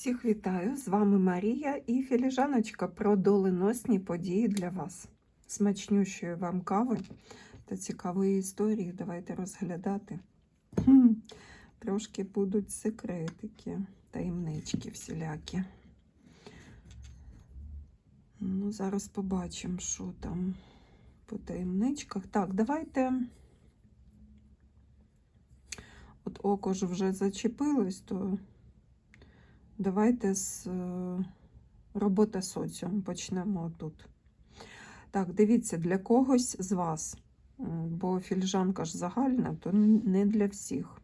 Всіх вітаю! З вами Марія і філіжаночка про доленосні події для вас. Смачнющої вам кави та цікавої історії. Давайте розглядати. Хм, Трошки будуть секретики, таємнички всілякі. Ну, зараз побачимо, що там по таємничках. Так, давайте. От око ж вже зачепилось, то давайте з е, роботи соціум почнемо тут. Так, дивіться, для когось з вас, бо фільжанка ж загальна, то не для всіх.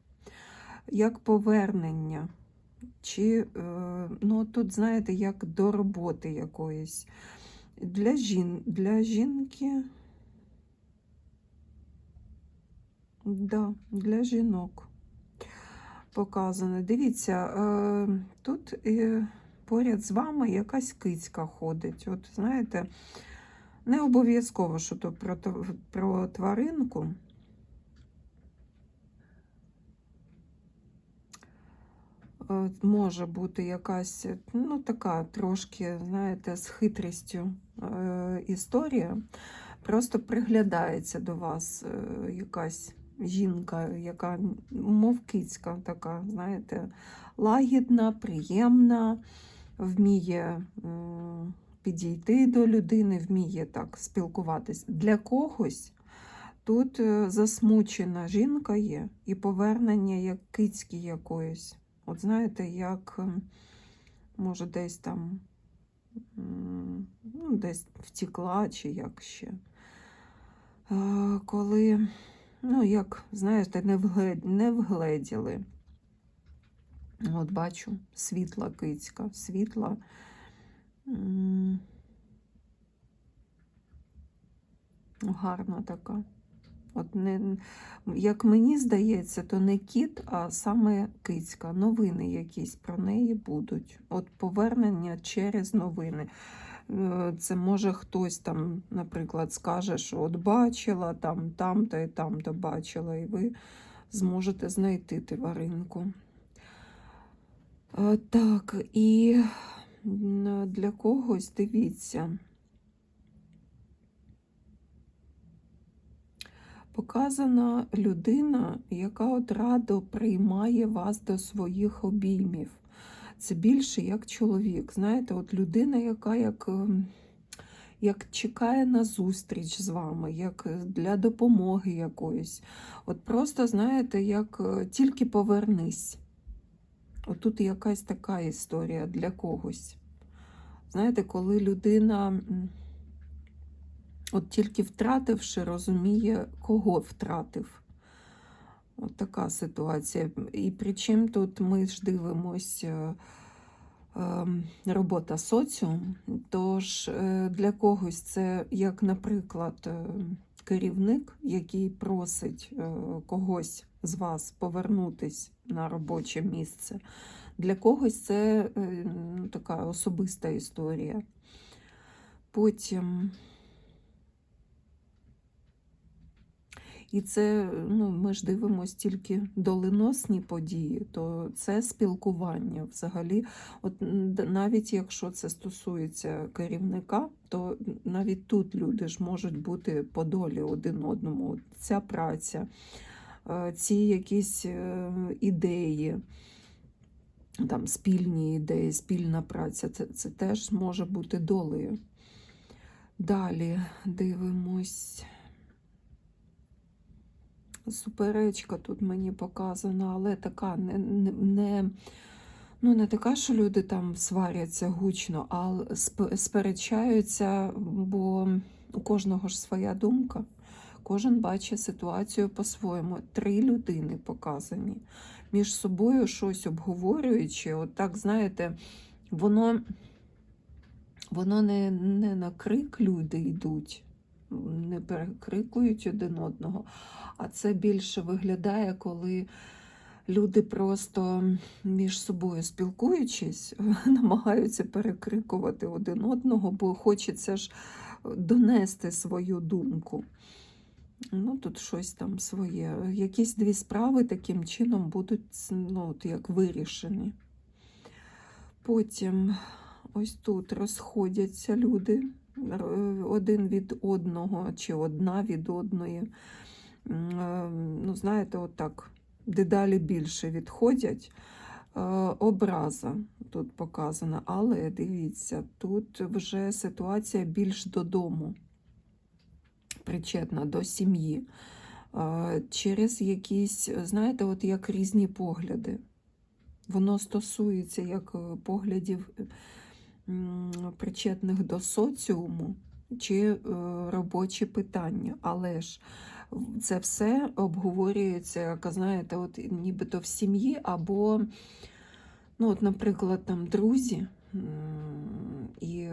Як повернення, чи, е, ну тут, знаєте, як до роботи якоїсь. Для, жін, для жінки. Да, для жінок показано. Дивіться, е, тут е, поряд з вами якась кицька ходить. От знаєте, не обов'язково, що то про, тваринку. Е, Може бути якась, ну, така трошки, знаєте, з хитрістю історія. Просто приглядається до вас якась жінка, яка, мов кицька така, знаєте, лагідна, приємна, вміє підійти до людини, вміє так спілкуватись. Для когось тут е, засмучена жінка є і повернення як кицьки якоїсь. От знаєте, як може десь там ну, десь втекла, чи як ще. Е, Коли, ну, як, знаєте, не, вглед, не вгледіли. От бачу, світла кицька, світла. Гарна така. От не, як мені здається, то не кіт, а саме кицька. Новини якісь про неї будуть. От повернення через новини. Е, Це може хтось там, наприклад, скаже, що от бачила там, там-то і там-то бачила, і ви зможете знайти тваринку. Е, Так, і для когось дивіться. Показана людина, яка от радо приймає вас до своїх обіймів. Це більше як чоловік. Знаєте, от людина, яка як, ем, як чекає на зустріч з вами, як е, для допомоги якоїсь. От просто, знаєте, як е, тільки повернись. Отут якась така історія для когось. Знаєте, коли людина. От тільки втративши, розуміє, кого втратив. От така ситуація. І причому тут ми ж дивимося робота соціум. Тож е, для когось це, як, наприклад, е, керівник, який просить е, когось з вас повернутись на робоче місце. Для когось це е, ну, така особиста історія. Потім. І це ну, ми ж дивимося тільки доленосні події, то це спілкування взагалі. От навіть якщо це стосується керівника, то навіть тут люди ж можуть бути по долі один одному. Ця праця, е, ці якісь е, ідеї. Там спільні ідеї, спільна праця, це, це теж може бути долею. Далі дивимось. Суперечка тут мені показана, але така не, не, ну, не така, що люди там сваряться гучно, а сп- сперечаються, бо у кожного ж своя думка. Кожен бачить ситуацію по-своєму. Три людини показані. Між собою щось обговорюючи, от так, знаєте, воно, воно не, не на крик люди йдуть, не перекрикують один одного, а це більше виглядає, коли люди просто між собою спілкуючись, намагаються перекрикувати один одного, бо хочеться ж донести свою думку. Ну, тут щось там своє. Якісь дві справи таким чином будуть ну, от як вирішені. Потім ось тут розходяться люди один від одного чи одна від одної. Е, Ну, знаєте, отак дедалі більше відходять. Е, Образа тут показана, але дивіться, тут вже ситуація більш додому, причетна до сім'ї. Е, Через якісь, знаєте, от як різні погляди. Воно стосується як е, поглядів е, причетних до соціуму чи е, робочі питання. Але ж це все обговорюється, як знаєте, от нібито в сім'ї, або, ну, от, наприклад, там друзі, і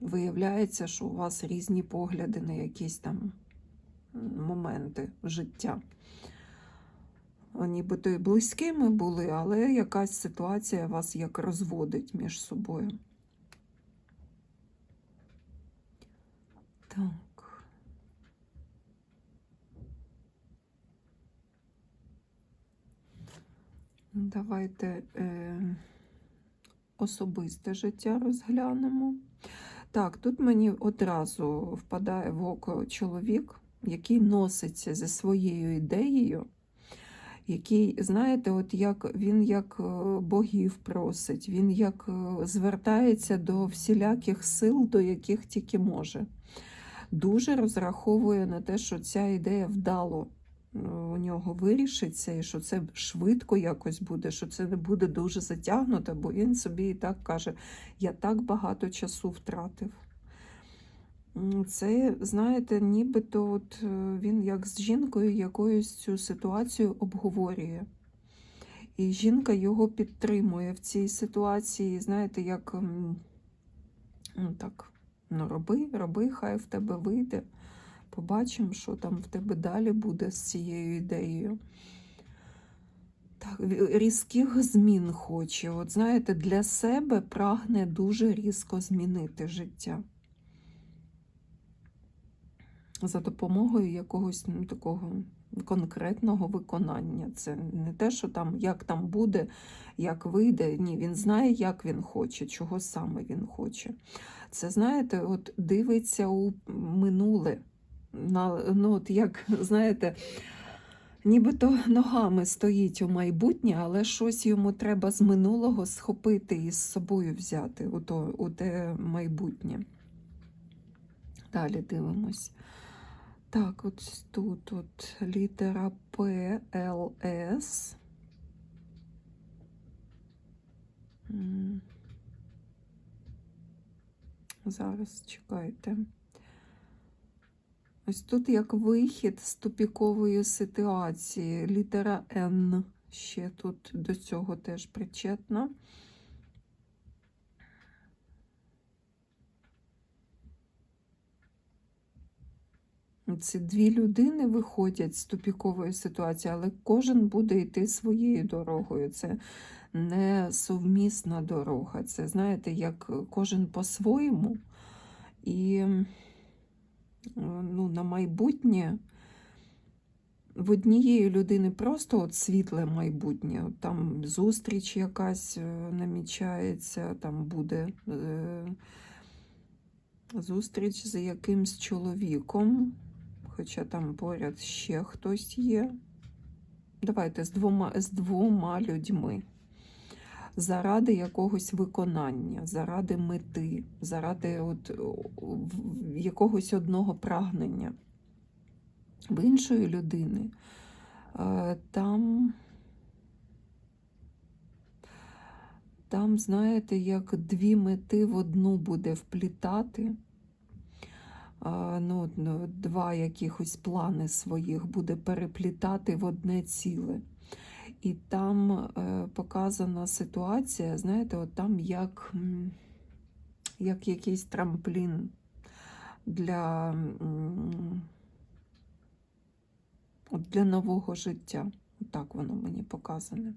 виявляється, що у вас різні погляди на якісь там моменти життя. Нібито і близькими були, але якась ситуація вас як розводить між собою. Так. Давайте е, особисте життя розглянемо. Так, тут мені одразу впадає в око чоловік, який носиться зі своєю ідеєю, який, знаєте, от як він як е, богів просить, він як е, звертається до всіляких сил, до яких тільки може. Дуже розраховує на те, що ця ідея вдало е, у нього вирішиться, і що це швидко якось буде, що це не буде дуже затягнуто, бо він собі і так каже: я так багато часу втратив. Це, знаєте, нібито от е, він як з жінкою якоюсь цю ситуацію обговорює. І жінка його підтримує в цій ситуації, знаєте, як ну, так, ну роби, роби, хай в тебе вийде. Побачимо, що там в тебе далі буде з цією ідеєю. Так, різких змін хоче. От знаєте, для себе прагне дуже різко змінити життя. За допомогою якогось ну, такого конкретного виконання. Це не те, що там як там буде, як вийде. Ні, він знає, як він хоче, чого саме він хоче. Це, знаєте, от дивиться у минуле. На, ну, от як, знаєте, нібито ногами стоїть у майбутнє, але щось йому треба з минулого схопити і з собою взяти у, то, у те майбутнє. Далі дивимось. Так, от тут от літера П, Л, С. Зараз чекайте. Ось тут як вихід з тупікової ситуації. Літера Н ще тут до цього теж причетна. Ці дві людини виходять з тупікової ситуації, але кожен буде йти своєю дорогою. Це не совмісна дорога. Це, знаєте, як кожен по-своєму. І ну, на майбутнє в однієї людини просто от світле майбутнє. От Там зустріч якась е, намічається, там буде е, зустріч з якимсь чоловіком, хоча там поряд ще хтось є. Давайте з двома, з двома людьми. Заради якогось виконання, заради мети, заради от, якогось одного прагнення. В іншої людини е, там, там, знаєте, як дві мети в одну буде вплітати. Ну, ну, два якихось плани своїх буде переплітати в одне ціле. І там е, показана ситуація, знаєте, от там як, як якийсь трамплін для, для нового життя. Так воно мені показане.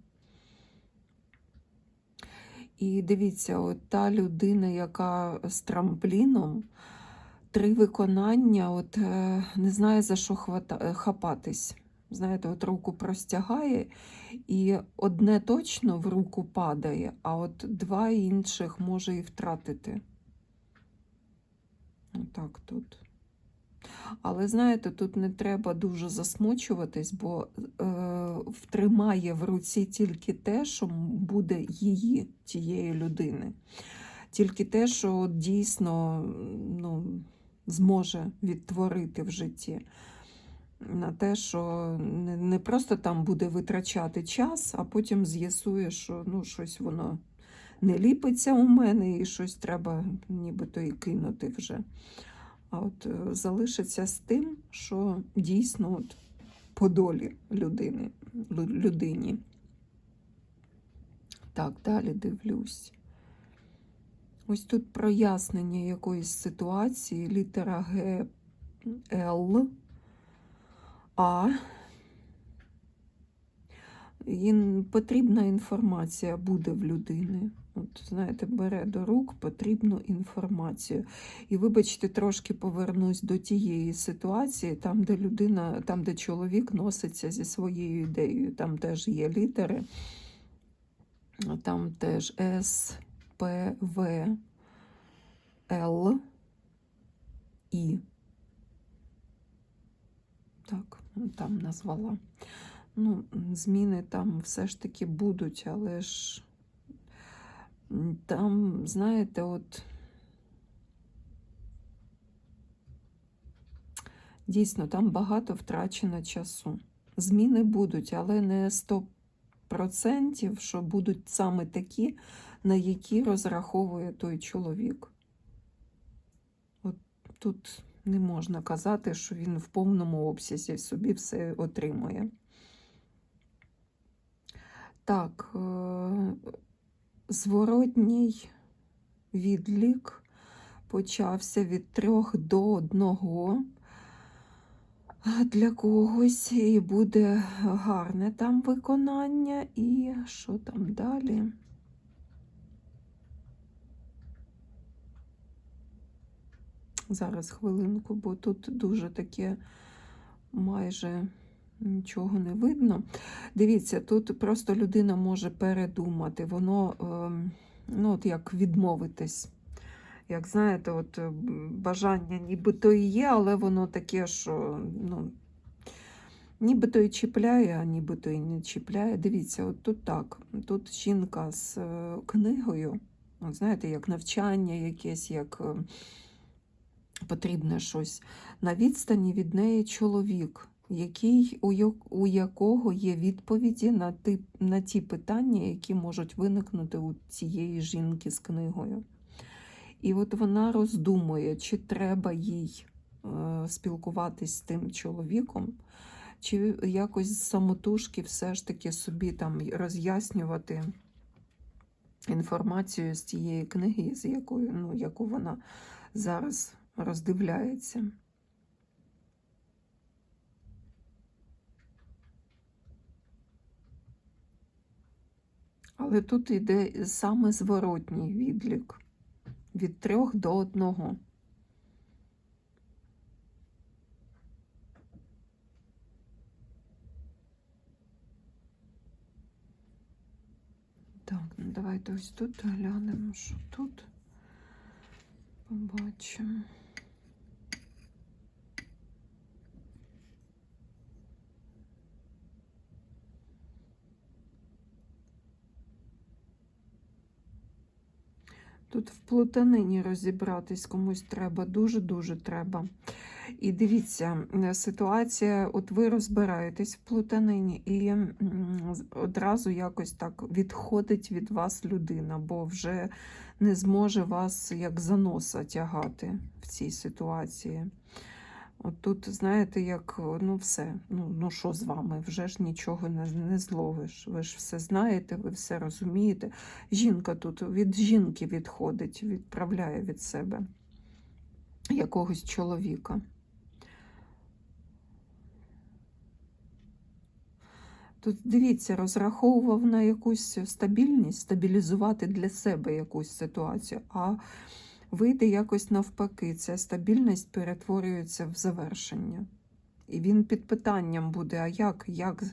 І дивіться, от та людина, яка з трампліном, три виконання, от е, не знає за що хвата, е, хапатись. знаєте, от руку простягає, і одне точно в руку падає, а от два інших може і втратити. Отак тут. Але знаєте, тут не треба дуже засмучуватись, бо е, втримає в руці тільки те, що буде її, тієї людини. Тільки те, що дійсно ну, зможе відтворити в житті. На те, що не, просто там буде витрачати час, а потім з'ясує, що ну, щось воно не ліпиться у мене і щось треба нібито і кинути вже. А от е, залишиться з тим, що дійсно от по долі людини, людині. Так, далі дивлюсь. Ось тут прояснення якоїсь ситуації, літера Г, Л, А. Їм потрібна інформація буде в людини. От, знаєте, бере до рук потрібну інформацію. І вибачте, трошки повернусь до тієї ситуації, там, де людина, там, де чоловік носиться зі своєю ідеєю. Там теж є літери, там теж С, П, І. Так, там назвала. Ну, зміни там все ж таки будуть, але ж там, знаєте, от дійсно там багато втрачено часу. Зміни будуть, але не 100%, що будуть саме такі, на які розраховує той чоловік. От тут не можна казати, що він в повному обсязі собі все отримує. Так, е, зворотній відлік почався від трьох до одного для когось, і буде гарне там виконання. І що там далі? Зараз хвилинку, бо тут дуже таке майже нічого не видно. Дивіться, тут просто людина може передумати, воно ем, ну, от як відмовитись. Як знаєте, от е, бажання нібито і є, але воно таке, що ну, нібито і чіпляє, а нібито і не чіпляє. Дивіться, от тут так. Тут жінка з е, книгою, знаєте, як навчання якесь, як е, потрібне щось. На відстані від неї чоловік, який, у, якого є відповіді на, ті, на ті питання, які можуть виникнути у цієї жінки з книгою. І от вона роздумує, чи треба їй е, спілкуватись з тим чоловіком, чи якось самотужки все ж таки собі там роз'яснювати інформацію з тієї книги, з якою, ну, яку вона зараз роздивляється. Але тут йде саме зворотній відлік від трьох до одного. Так, ну давайте ось тут глянемо, що тут побачимо. Тут в плутанині розібратись комусь треба, дуже-дуже треба. І дивіться, е, ситуація, от ви розбираєтесь в плутанині, і одразу якось так відходить від вас людина, бо вже не зможе вас як за носа тягати в цій ситуації. От тут, знаєте, як ну все, ну, ну що з вами? Вже ж нічого не, не зловиш. Ви ж все знаєте, ви все розумієте. Жінка тут від жінки відходить, відправляє від себе якогось чоловіка. Тут дивіться, розраховував на якусь стабільність, стабілізувати для себе якусь ситуацію, а вийде якось навпаки. Ця стабільність перетворюється в завершення. І він під питанням буде: а як, як,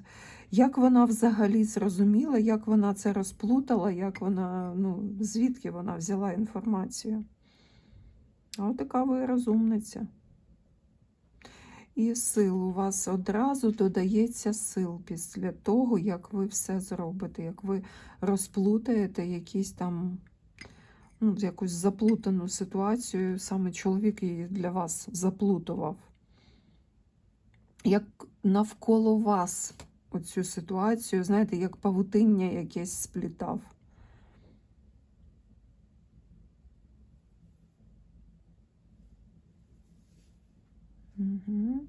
як вона взагалі зрозуміла, як вона це розплутала, як вона, ну, звідки вона взяла інформацію? А така ви розумниця. І сил у вас одразу додається сил після того, як ви все зробите, як ви розплутаєте якісь там ну, якусь заплутану ситуацію, саме чоловік її для вас заплутував. Як навколо вас оцю ситуацію, знаєте, як павутиння якесь сплітав. Угу.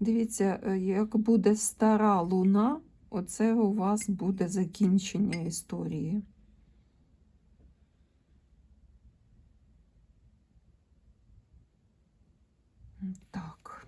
Дивіться, е, як буде стара луна, оце у вас буде закінчення історії. Так.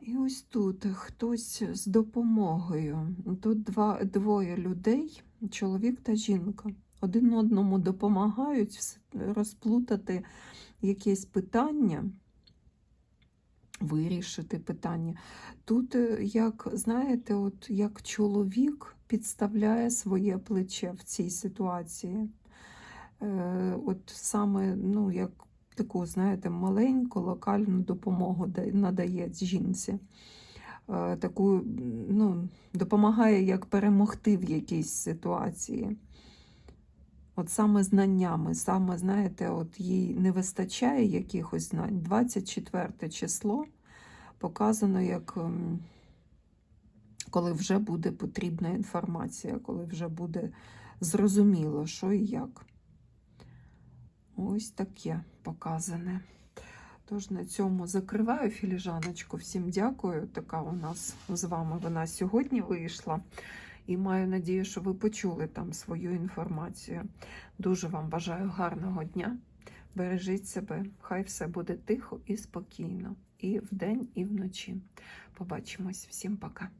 І ось тут хтось з допомогою. Тут два, двоє людей, чоловік та жінка. Один одному допомагають розплутати якесь питання, вирішити питання. Тут, е, як знаєте, от як чоловік підставляє своє плече в цій ситуації. Е, От саме, ну, як таку, знаєте, маленьку локальну допомогу надає жінці. Е, Таку, ну, допомагає як перемогти в якійсь ситуації. От саме знаннями, саме, знаєте, от їй не вистачає якихось знань. 24 число показано як ем, коли вже буде потрібна інформація, коли вже буде зрозуміло, що і як. Ось таке показане. Тож на цьому закриваю філіжаночку. Всім дякую. Така у нас з вами вона сьогодні вийшла. І маю надію, що ви почули там свою інформацію. Дуже вам бажаю гарного дня. Бережіть себе, хай все буде тихо і спокійно. І вдень, і вночі. Побачимось. Всім пока.